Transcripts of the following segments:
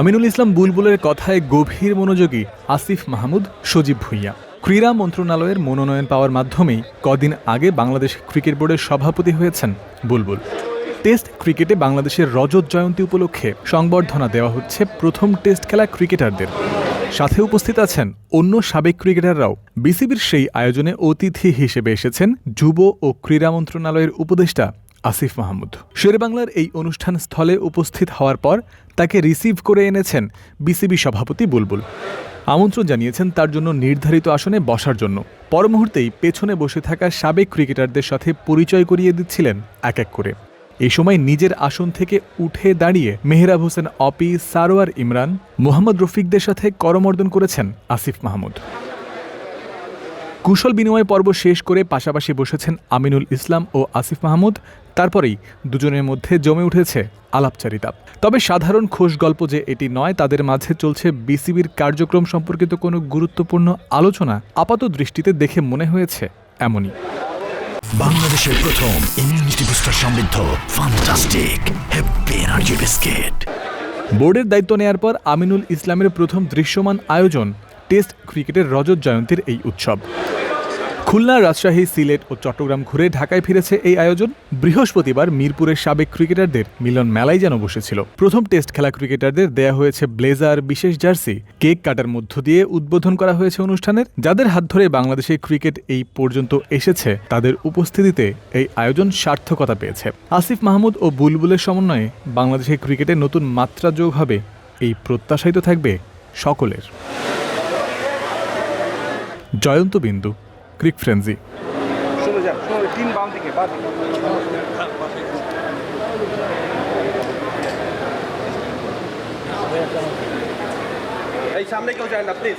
আমিনুল ইসলাম বুলবুলের কথায় গভীর মনোযোগী আসিফ মাহমুদ, সজীব ভুইয়া। ক্রীড়া মন্ত্রণালয়ের মনোনয়ন পাওয়ার মাধ্যমেই কদিন আগে বাংলাদেশ ক্রিকেট বোর্ডের সভাপতি হয়েছেন বুলবুল। টেস্ট ক্রিকেটে বাংলাদেশের রজত জয়ন্তী উপলক্ষে সংবর্ধনা দেওয়া হচ্ছে প্রথম টেস্ট খেলা ক্রিকেটারদের। সাথে উপস্থিত আছেন অন্য সাবেক ক্রিকেটাররাও। বিসিবির সেই আয়োজনে অতিথি হিসেবে এসেছেন যুব ও ক্রীড়া মন্ত্রণালয়ের উপদেষ্টা আসিফ মাহমুদ। শেরবাংলার এই অনুষ্ঠান স্থলে উপস্থিত হওয়ার পর তাকে রিসিভ করে এনেছেন বিসিবি সভাপতি বুলবুল। আমন্ত্রণ জানিয়েছেন তার জন্য নির্ধারিত আসনে বসার জন্য। পর মুহূর্তেই পেছনে বসে থাকা সাবেক ক্রিকেটারদের সাথে পরিচয় করিয়ে দিচ্ছিলেন এক এক করে। এই সময় নিজের আসন থেকে উঠে দাঁড়িয়ে মেহরাব হোসেন অপি, সারোয়ার ইমরান, মোহাম্মদ রফিকদের সাথে করমর্দন করেছেন আসিফ মাহমুদ। কুশল বিনিময় পর্ব শেষ করে পাশাপাশি বসেছেন আমিনুল ইসলাম ও আসিফ মাহমুদ। তারপরেই দুজনের মধ্যে জমে উঠেছে আলাপচারিতা। তবে সাধারণ খোশ গল্প যে এটি নয় তাদের মাঝে চলছে বিসিবির কার্যক্রম সম্পর্কিত কোনো গুরুত্বপূর্ণ আলোচনা। আপাত দৃষ্টিতে দেখে মনে হয়েছে এমনই। বাংলাদেশের প্রথম ইমিউনিটি বুস্টার সমৃদ্ধ ফান্টাস্টিক হ্যাপি এনার্জি বিস্কিট। বোর্ডের দায়িত্ব নেয়ার পর আমিনুল ইসলামের প্রথম দৃশ্যমান আয়োজন টেস্ট ক্রিকেটের রজত জয়ন্তীর এই উৎসব। খুলনা, রাজশাহী, সিলেট ও চট্টগ্রাম ঘুরে ঢাকায় ফিরেছে এই আয়োজন। বৃহস্পতিবার মিরপুরের সাবেক ক্রিকেটারদের মিলন মেলায় যেন বসেছিল। প্রথম টেস্ট খেলা ক্রিকেটারদের দেয়া হয়েছে ব্লেজার বিশেষ জার্সি। কেক কাটার মধ্য দিয়ে উদ্বোধন করা হয়েছে অনুষ্ঠানের। যাদের হাত ধরে বাংলাদেশের ক্রিকেট এই পর্যন্ত এসেছে, তাদের উপস্থিতিতে এই আয়োজন সার্থকতা পেয়েছে। আসিফ মাহমুদ ও বুলবুলের সমন্বয়ে বাংলাদেশের ক্রিকেটে নতুন মাত্রা যোগ হবে। এই প্রত্যাশায়িত থাকবে সকলের। জয়ন্ত বিন্দু ক্রিক ফ্রেন্সি এই সামনে কেউ যায় না প্লিজ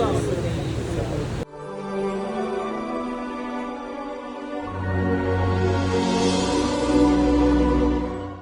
Awesome.